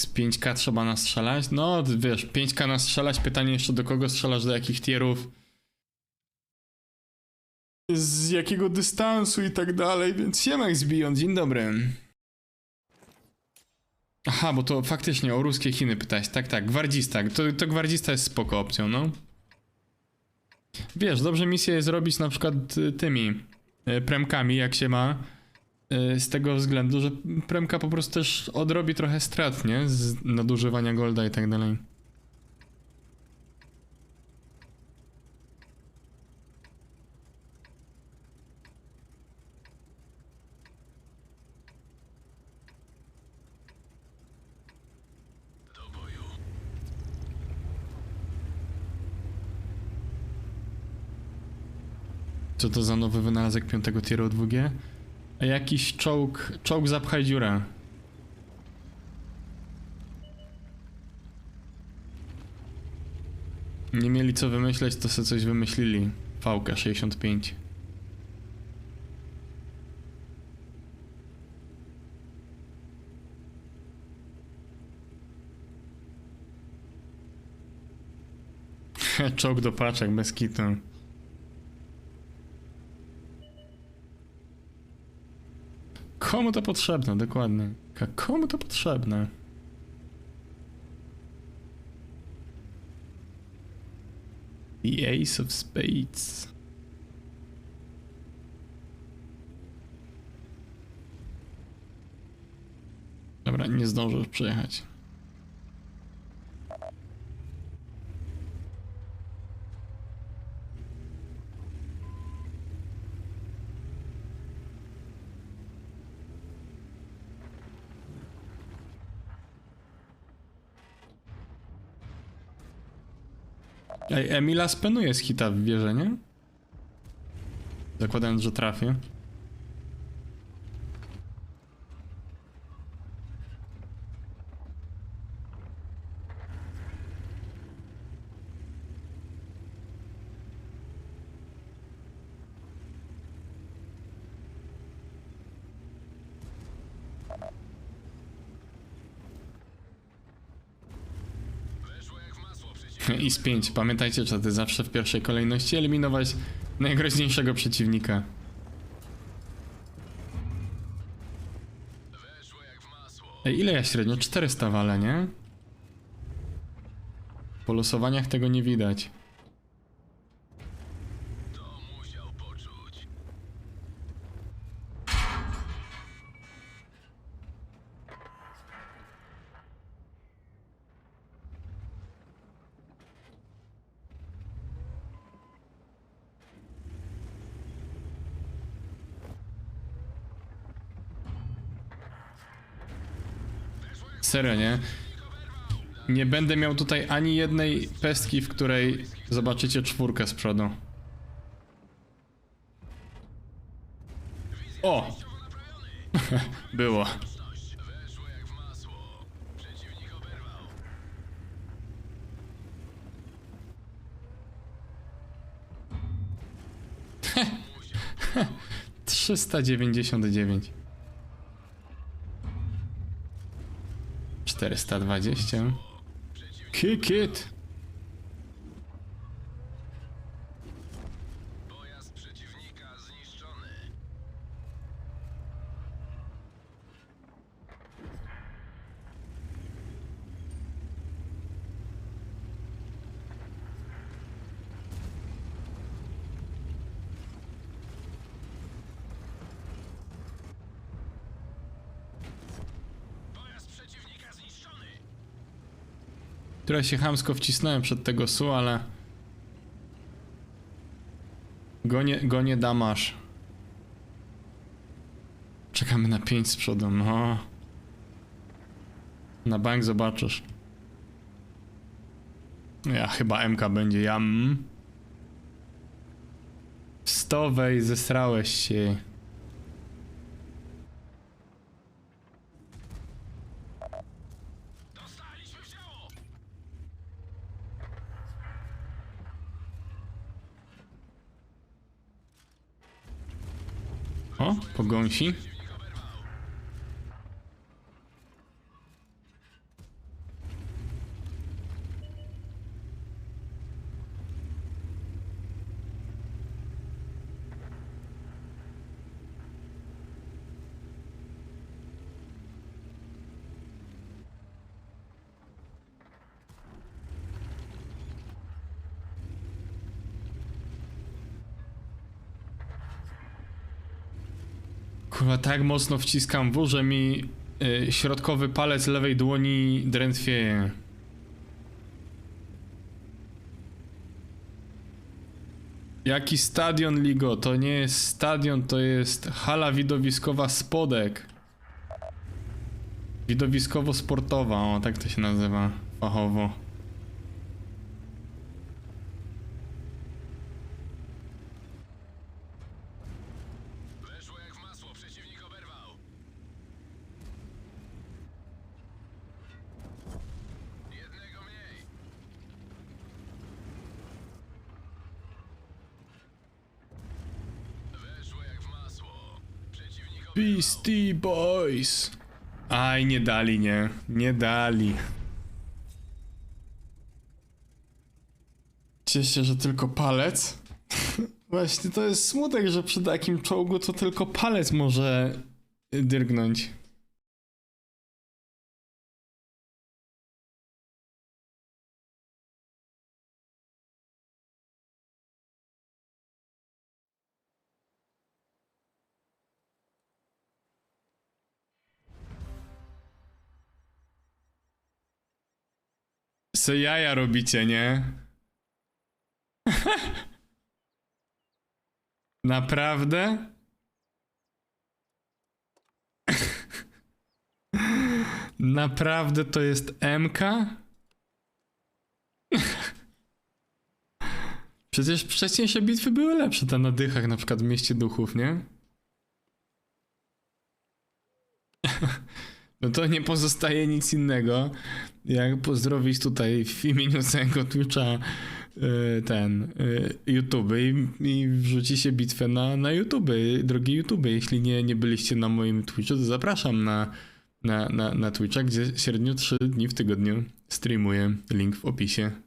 Z 5k trzeba nastrzelać? No, wiesz, 5k nastrzelać, pytanie jeszcze do kogo strzelasz, do jakich tierów. Z jakiego dystansu i tak dalej, więc siemak zbijąc, dzień dobry. Aha, bo to faktycznie o ruskie Chiny pytać. Tak, tak, gwardzista. To, to gwardzista jest spoko opcją, no. Wiesz, dobrze misję jest robić na przykład y, tymi y, premkami, jak się ma. Y, Z tego względu, że premka po prostu też odrobi trochę strat, nie? Z nadużywania golda i tak dalej. Co to za nowy wynalazek piątego tieru 2G? Jakiś czołg, czołg zapchaj dziurę. Nie mieli co wymyśleć, to sobie coś wymyślili. Fałka 65. Czołg do paczek bez kitu. Komu to potrzebne, dokładnie. Komu to potrzebne? The Ace of Spades. Dobra, nie zdążę już przejechać. Ej, Emila spenuje z hita w wieżę, nie? Zakładając, że trafię. I z 5. Pamiętajcie, że ty zawsze w pierwszej kolejności eliminować najgroźniejszego przeciwnika. Ej, ile ja średnio? 400 walę, nie? Po losowaniach tego nie widać. Serio, nie? Nie będę miał tutaj ani jednej pestki, w której zobaczycie czwórkę z przodu. O! Było. Trzysta dziewięćdziesiąt dziewięć. 420. Kick it! Trochę się chamsko wcisnąłem przed tego su, ale... Gonie, gonie damasz. Czekamy na 5 z przodu, no. Na bank zobaczysz. Ja chyba MK będzie, ja mm. 100 wej, zesrałeś się. O, pogąsi. Kurwa, tak mocno wciskam w, że mi y, środkowy palec lewej dłoni drętwieje. Jaki stadion Ligo? To nie jest stadion, to jest hala widowiskowa Spodek. Widowiskowo-sportowa, o tak to się nazywa fachowo. Beastie Boys. Aj, nie dali, nie. Nie dali. Cieszę się, że tylko palec. Właśnie to jest smutek, że przy takim czołgu to tylko palec może drgnąć. Se jaja robicie, nie? Naprawdę? Naprawdę to jest MK? Przecież wcześniejsze bitwy były lepsze, te na dychach, na przykład w Mieście Duchów, nie? No to nie pozostaje nic innego, jak pozdrowić tutaj w imieniu całego Twitcha y, ten y, YouTube i, i wrzuci się bitwę na, na YouTube, drogi YouTube. Jeśli nie, nie byliście na moim Twitchu, to zapraszam na, na, na, na Twitcha, gdzie średnio 3 dni w tygodniu streamuję. Link w opisie.